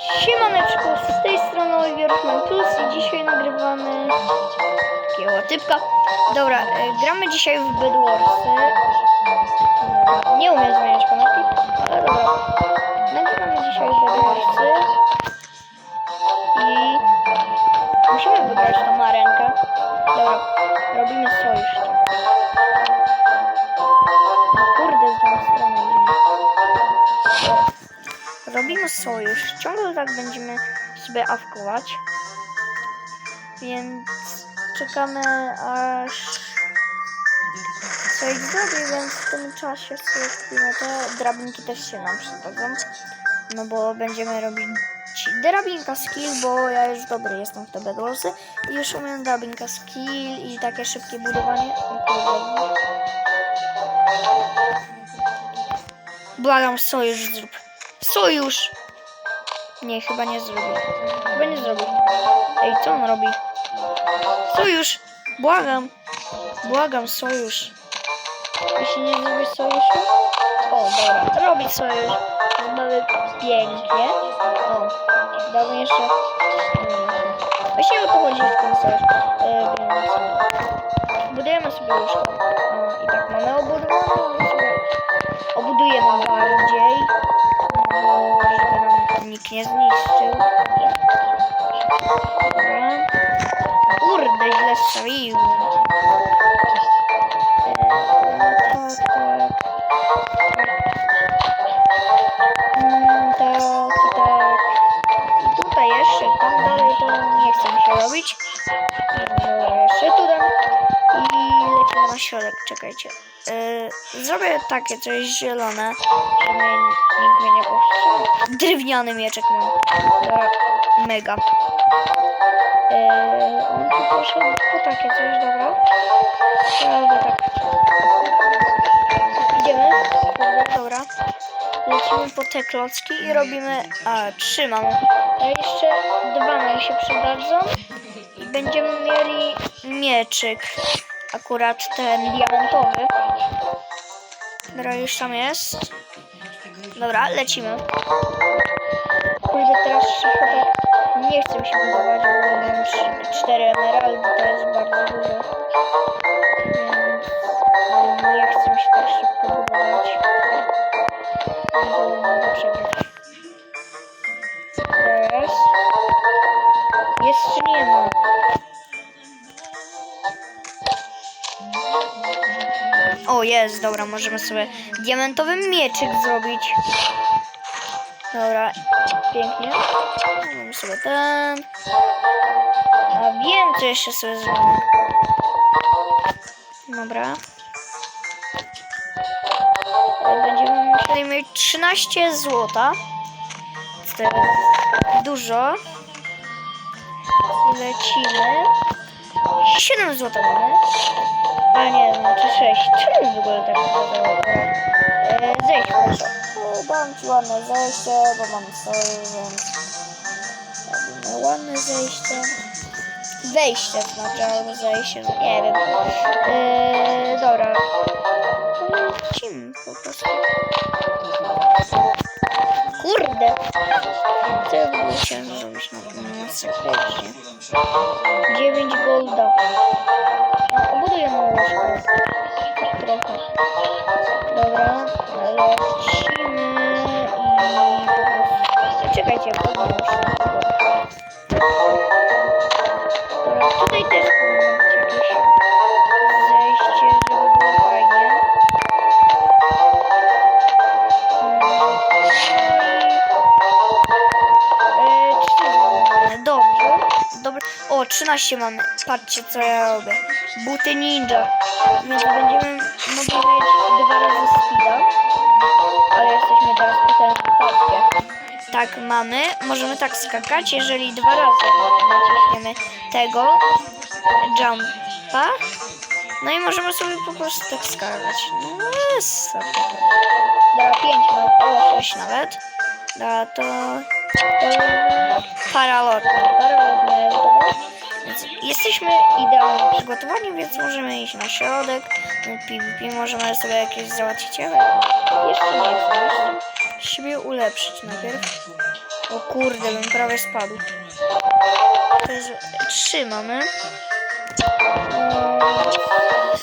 Siemaneczko, z tej strony Oliverman Plus i dzisiaj nagrywamy takiego typka. Dobra, e, gramy dzisiaj w Bedwarsy. Nie umiem zmieniać kanapki, ale dobra. Nagrywamy dzisiaj w Bedwarsy i musimy wygrać tą arenkę. Dobra, robimy sojusz. Robimy sojusz. Ciągle tak będziemy sobie awkować. Więc czekamy aż coś zrobi, więc w tym czasie sobie te drabinki też się nam przydadzą. No bo będziemy robić drabinka skill, bo ja już dobry jestem w te bedwarsy i już umiem drabinka skill i takie szybkie budowanie. Błagam, sojusz zrób. Sojusz! Nie, chyba nie zrobi. Chyba nie zrobi. Ej, co on robi? Sojusz! Błagam! Błagam, sojusz. Jeśli nie zrobisz sojuszu... O, dobra, robi sojusz. Mamy pięknie. O, damy jeszcze... Właśnie o to chodzi w tym sojusz. E. Budujemy sobie łóżko. O, I tak mamy sobie obudujemy bardziej, żeby nikt nie zniszczył. Dobra. Kurde, źle strzelił. I tutaj jeszcze, tam dalej to nie chcę mi się robić. Jeszcze tu dam. I lecimy na środek, czekajcie. Yy, zrobię takie coś zielone, żeby nikt mnie nie powstrzymał. Drewniany mieczek mam. Mega. Yy, on tu poszedł po takie coś, dobra. Prawda, tak. Idziemy. Dobra. Lecimy po te klocki i robimy... A, trzy mamy. A jeszcze dwa nam się przydadzą. I będziemy mieli mieczyk. Akurat ten diamentowy. Dobra, już tam jest. Dobra, lecimy. Kurde, teraz tak nie chcę mi się budować, bo mam cz- cztery emeraldy, to jest bardzo dużo. Więc mm, nie chcę mi się tak szybko budować. Bo O, jest, dobra, możemy sobie diamentowy mieczyk zrobić. Dobra, pięknie. Mamy sobie ten. A wiem, co jeszcze sobie zrobię. Dobra. Będziemy musieli mieć 13 złota. To dużo. Lecimy. 7 złota mamy. A nie, znaczy 6. Czemu w ogóle tak wyglądało? E, zejść proszę. E, dam ci ładne zejście, bo mam sojusz, więc robimy ładne zejście. Wejście znaczy, albo zejście, no nie wiem. E, dobra. No, Lecimy po prostu. Kurde. Co ja w ogóle chciałem zrobić na tym masakrycznie? 9 golda. Tutaj też jakieś zejście, żeby było fajnie. Mm, no e, mamy. Dobrze. Dobra. O, 13 mamy. Patrzcie, co ja robię. Buty ninja. Więc będziemy mogli mieć dwa razy speeda. Ale jesteśmy teraz potężni. Tak mamy. Możemy tak skakać, jeżeli dwa razy naciśniemy tego jumpa. No i możemy sobie po prostu tak skakać. No jest. Dobra, 5 mam. O, 6 nawet. Dobra, to... to paralotnie. Paralotnie jest. Więc jesteśmy idealnie przygotowani, więc możemy iść na środek. No, PvP możemy sobie jakieś załatwić, jeszcze nie chcę. Siebie ulepszyć najpierw. O kurde, bym prawie spadł. To jest... Trzy mamy.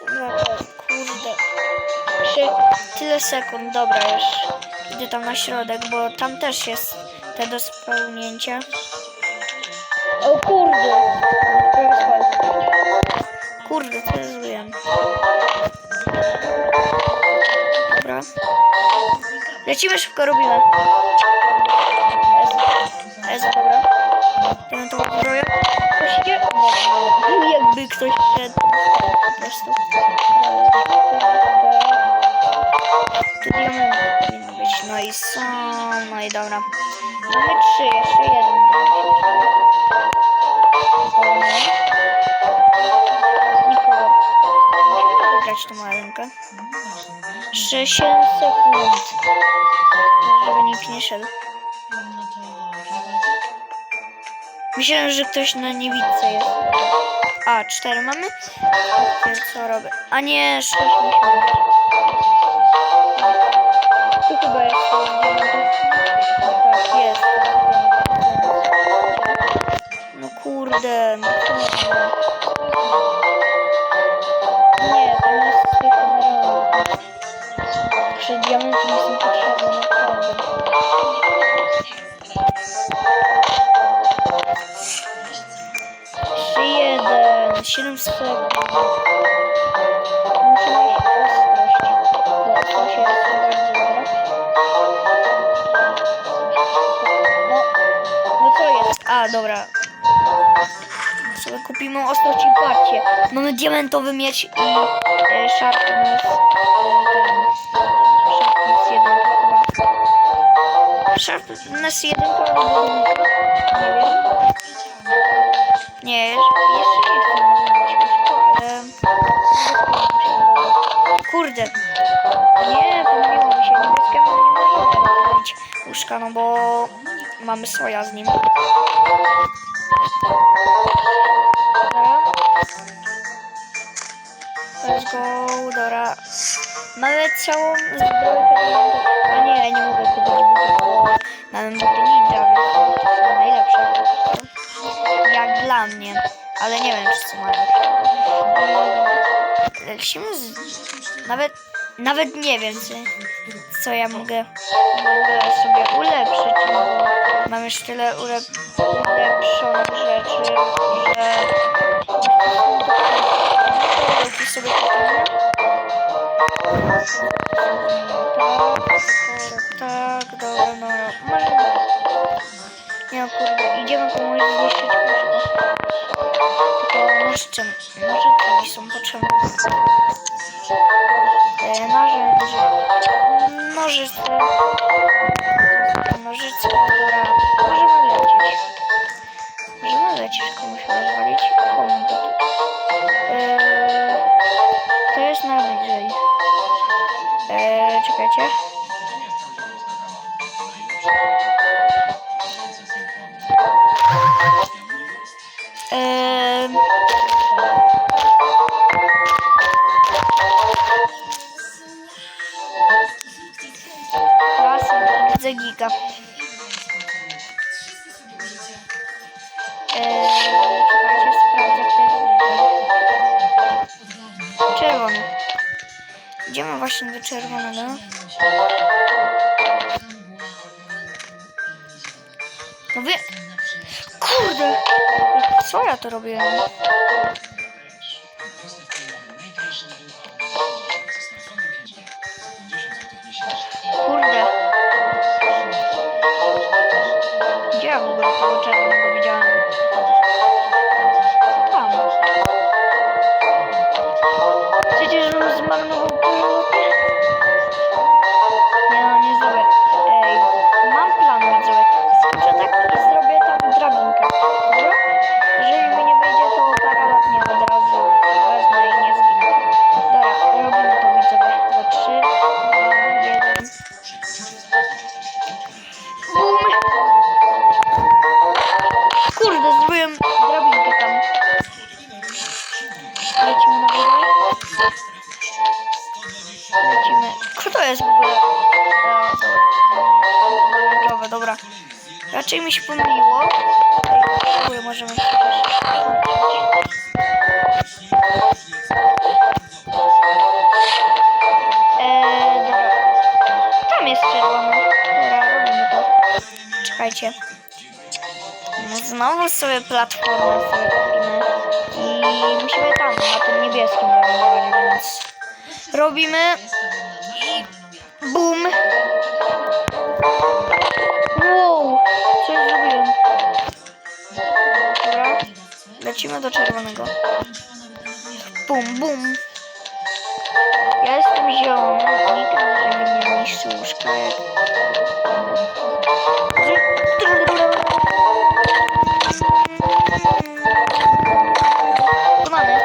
Dobra, kurde. Trzy. Tyle sekund, dobra już. Idę tam na środek, bo tam też jest te do spełnięcia. O kurde! Lecimy szybko, robimy. Jest dobra. Idziemy tą zbroję. Dobra. Jakby ktoś szedł. Po prostu. Tu diamenty powinny być. No i są. No i dobra. Mamy trzy, jeszcze jeden. 60 sekund. Żeby nikt nie szedł. Myślałem, że ktoś na niewidce jest. A, cztery mamy? Więc co robię? A nie, sześć musimy mieć. Tu chyba jest Tak, jest. No kurde, no kurde. Przy diamenty nie są potrzebne, naprawdę. Trzy, jeden, siedem. Muszę mieć ostrość. Dobra. No, no jest? A, dobra. Sobie kupimy ostrość i patrzcie. Mamy diamentowy miecz i e. E, ten. Sharpness jeden chyba. Sharpness jeden nie wiem. Nie, jeszcze nie. Kurde. Nie, pomyliło mi się. Niebieskiemu nie możemy robić łóżka, no bo mamy swoja z nim. Let's go, dobra. Mamy całą zbrojkę. A nie, nie mogę kupić butów, bo mamy buty ninja, więc to są najlepsze. Jak dla mnie. Ale nie wiem, czy są najlepsze. Lecimy z... Nawet, nawet nie wiem, co, ja mogę, mogę sobie ulepszyć, no mam już tyle ulep, ulepszonych rzeczy, że... Sobie kupimy? Tak, dobra, dobra. Może... Nie no kurde, idziemy komuś zniszczyć. Tylko nożyczem, nożyce mi są potrzebne. E, narzędzie. Nożyce. Nożyce, dobra. Możemy lecieć. Możemy lecieć, komuś rozwalić. E, właśnie do czerwonego. No wie... Kurde! Co ja to robiłem? Lecimy. Kto to jest w ogóle? E, dobra, dobra. Raczej mi się pomyliło. Dziękuję, możemy się eee. Tam jest czerwony. Czekajcie. No, znowu sobie platformę zrobimy. I musimy tam, na tym niebieskim więc robimy i bum. Wow, coś zrobiłem. Dobra, lecimy do czerwonego. Bum, bum. Ja jestem zielony, nie każdy mnie niszczy łóżka jak... Pokonany.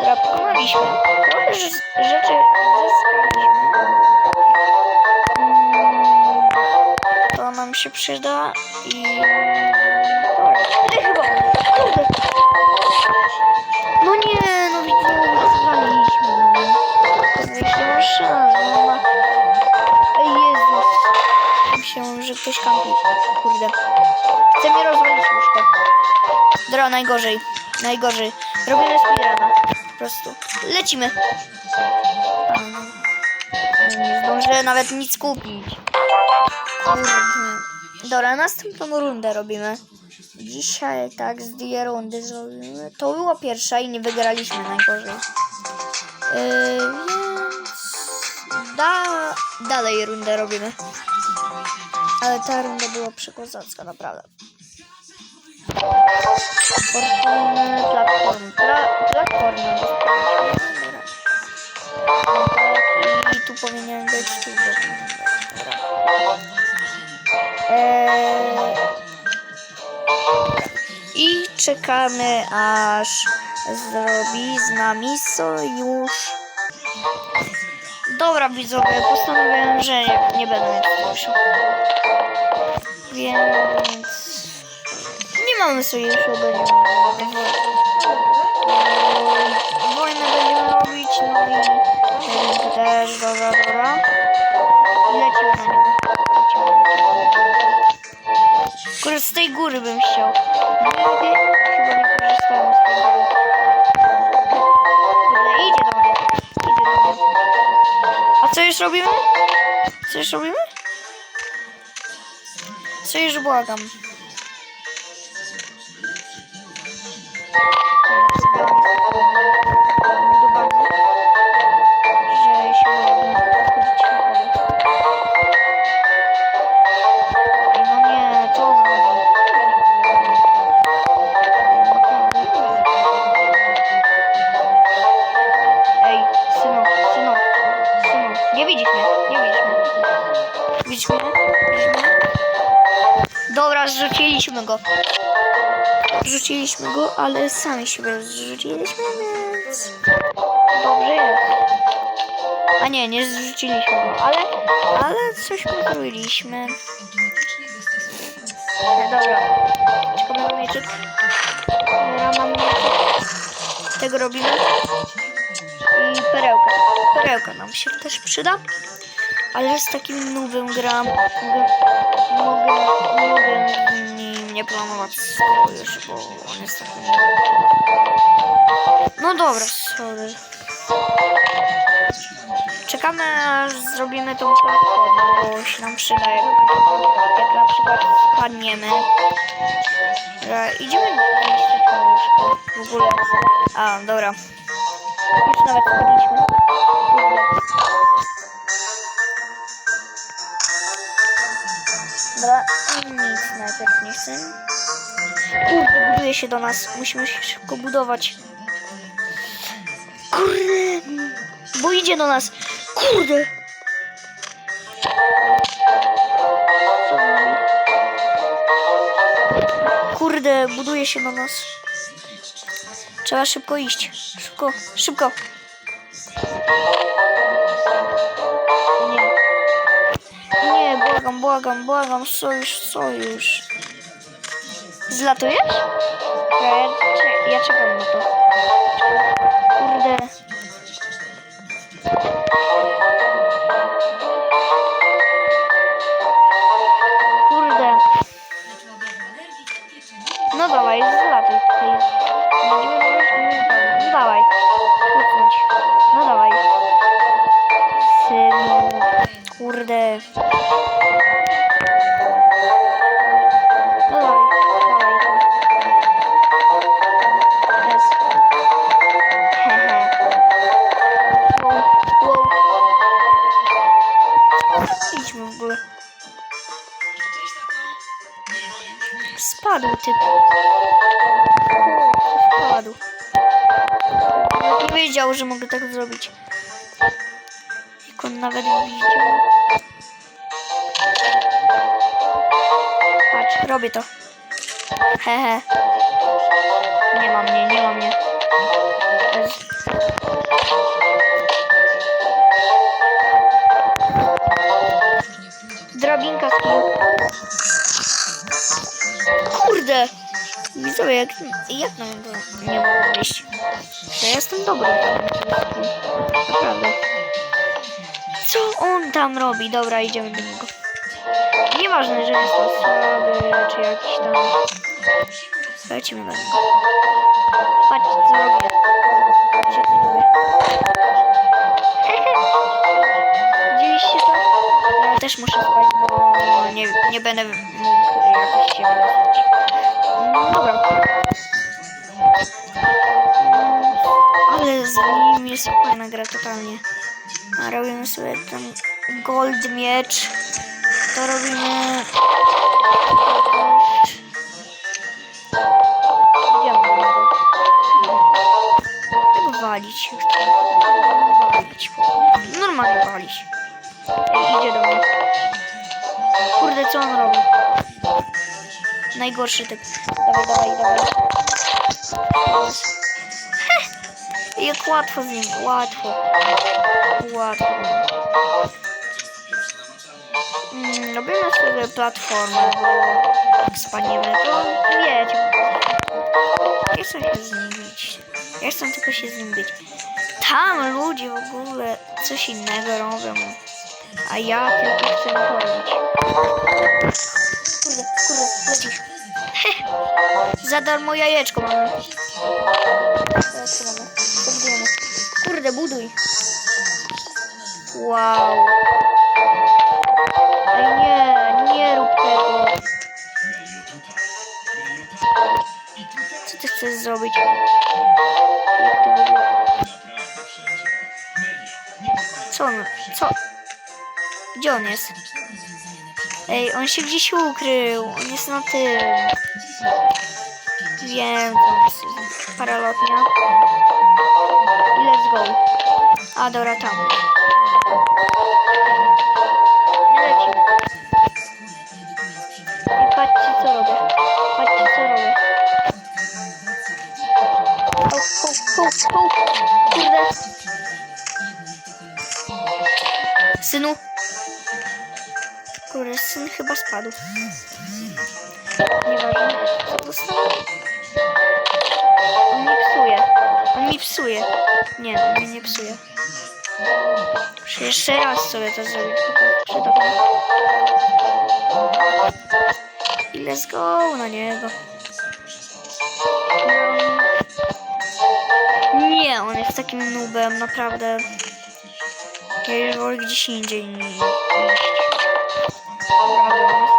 Dobra, pokonaliśmy. Trochę rz- się przyda i... Chyba... Kurde. No nie, no widzę, wygraliśmy. To jeszcze mam szans, bo ma... Ej, Jezus. Myślałem, że ktoś kampi. Kurde. Chce mi rozwalić łóżko. Dobra, najgorzej. Najgorzej. Robimy speedruna. Po prostu. Lecimy. Nie zdążę nawet nic kupić. Kurde. Dobra, następną rundę robimy. Dzisiaj tak z dwie rundy zrobimy. To była pierwsza i nie wygraliśmy najgorzej. Yy, więc da, dalej rundę robimy. Ale ta runda była przekozacka, naprawdę. Platformy, platformy, pla, platformy. I tu powinien być, tu powinien być. Dobra. I czekamy, aż zrobi z nami sojusz. Dobra, widzowie, postanowiłem, że nie, nie będę mieć sojuszu. Więc nie mamy sojuszu, będziemy wojnę. Będziemy robić, no i też, dobra, dobra. Z tej góry bym chciał. Nigdy chyba nie korzystałem z tej góry. Kurde, idzie do mnie. Idzie do mnie. A co już robimy? Co już robimy? Co już błagam. Zrzuciliśmy go, ale sami siebie zrzuciliśmy, więc dobrze jest. A nie, nie zrzuciliśmy go, ale, ale coś pokroiliśmy. Dobra, czekamy na mieczyk. Dobra, mamy mieczyk. Tego robimy. I perełka. Perełka nam się też przyda. Ale z takim nowym gram mogę, mogę, mogę nie planować sojusz, bo on jest taki... No dobra, sorry. Czekamy aż zrobimy tą platformę, bo się nam przyda, jak, jak na przykład spadniemy. Dobra, idziemy w ogóle. A, dobra. Już nawet spadliśmy. Najpierw nie chcę. Kurde, buduje się do nas. Musimy się szybko budować. Kurde, bo idzie do nas. Kurde. Kurde, buduje się do nas. Trzeba szybko iść. Szybko, szybko. Błagam, błagam, błagam, sojusz, sojusz. Zlatujesz? Ja, ja, ja czekam na to. Kurde. Typ. Nawet nie wiedział, że mogę tak zrobić. Jak on nawet widział. Patrz, robię to. Hehe. Nie ma mnie, nie ma mnie. Drabinka z? Kurde! Widzowie, jak, jak na to nie mogę wyjść? Ja jestem dobry. Naprawdę. Co on tam robi? Dobra, idziemy do niego. Nieważne, że jest to słaby, czy jakiś tam... Lecimy do niego. Patrzcie, co robię. Patrzcie, co robię. Widzieliście to? Ja też muszę spać, bo nie, nie będę mógł jakoś się Dobra. Ale z nim jest fajna gra totalnie. A robimy sobie ten gold miecz. To robimy... Najgorszy typ. Dawaj, dawaj, dawaj. Heh, Jak łatwo z nim, łatwo. Łatwo. Mm, robimy sobie platformę, bo jak spadniemy, to wiecie. Nie chcę się z nim bić. Ja chcę tylko się z nim bić. Tam ludzie w ogóle coś innego robią. A ja tylko chcę chodzić. Za darmo jajeczko mamy. Co mamy? Kurde, buduj. Wow. Ej, nie, nie rób tego. Co ty chcesz zrobić? Co on? Co? Gdzie on jest? Ej, on się gdzieś ukrył. On jest na tym. Wiem, paralotnia. I let's go. A, dobra, tam. Lecimy. I patrzcie, co robię. Patrzcie, co robię. Kurde. Synu. Kurde, syn chyba spadł. Nieważne. Co dostałem? Psuje. Nie, on mi nie psuje. Muszę jeszcze raz sobie to zrobić. I let's go na niego. Nie, on jest takim nubem, naprawdę. Ja już wolę gdzieś indziej ni- iść. Naprawdę,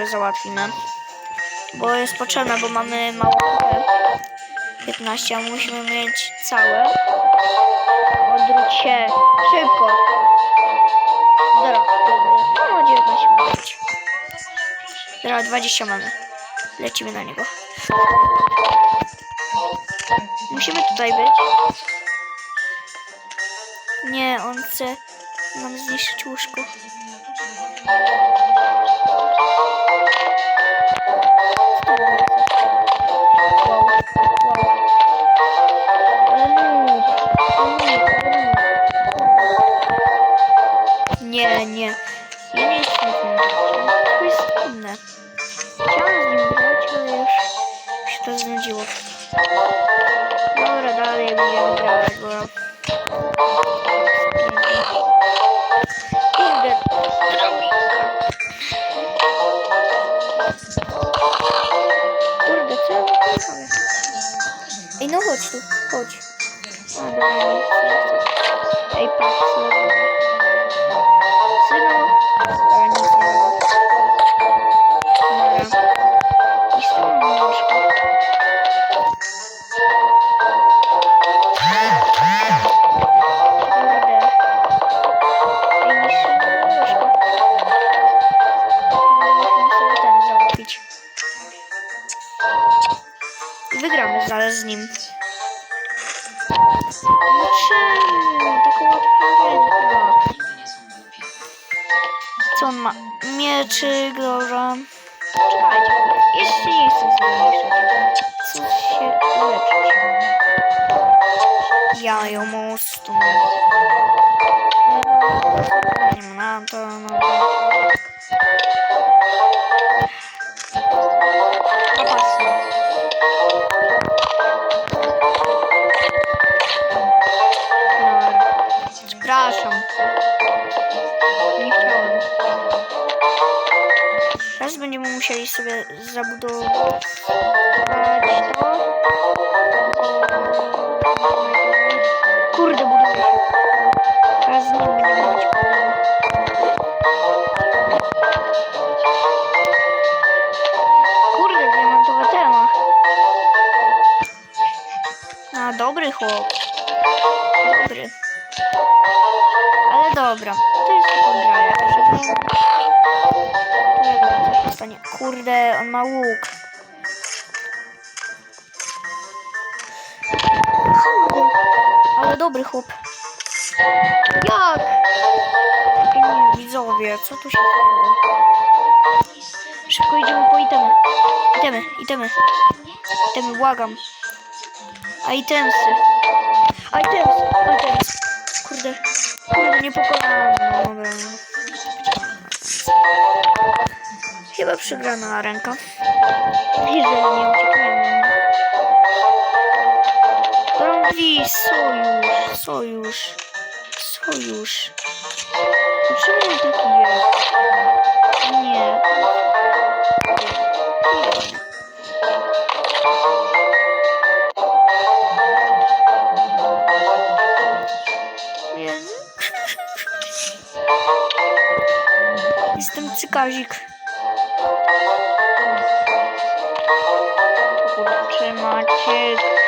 sobie załatwimy. Bo jest potrzebne, bo mamy mało HP. 15, a musimy mieć całe. Odwróć się. Szybko. Dobra. No 19 mamy. Dobra, 20 mamy. Lecimy na niego. Musimy tutaj być. Nie, on chce nam zniszczyć łóżko. Nie, nie. Ja nie chcę z nim grać. To jest inne. Chciałam Mieczyk, będziemy musieli sobie zabudować to. On ma łuk. Ale dobry chłop. Jak? Widzowie, co tu się stało? Szybko idziemy po itemy. Itemy, itemy. Itemy, błagam. A itemsy. A itemsy, a itemsy. Kurde, kurde, nie pokonałem. No, dobra. Chyba przegrana ręka. Jeżeli nie uciekniemy. Robi sojusz, sojusz, sojusz. Czemu on taki jest? Nie. Jestem cykazik. Kurczę macie...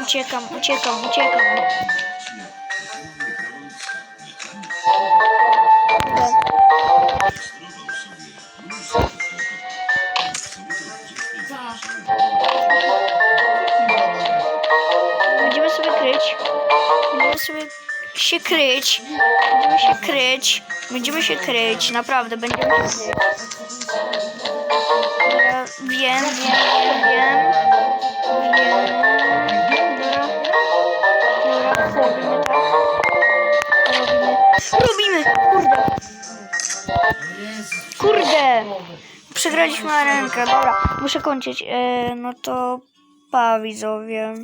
Uciekam, uciekam, uciekam. Będziemy sobie kryć. Będziemy sobie się kryć. Będziemy się kryć. Będziemy się kryć. Naprawdę, będziemy się kryć. Wiem, wiem, wiem, wiem. Przegraliśmy rękę. Dobra, muszę kończyć. E, no to pa widzowie.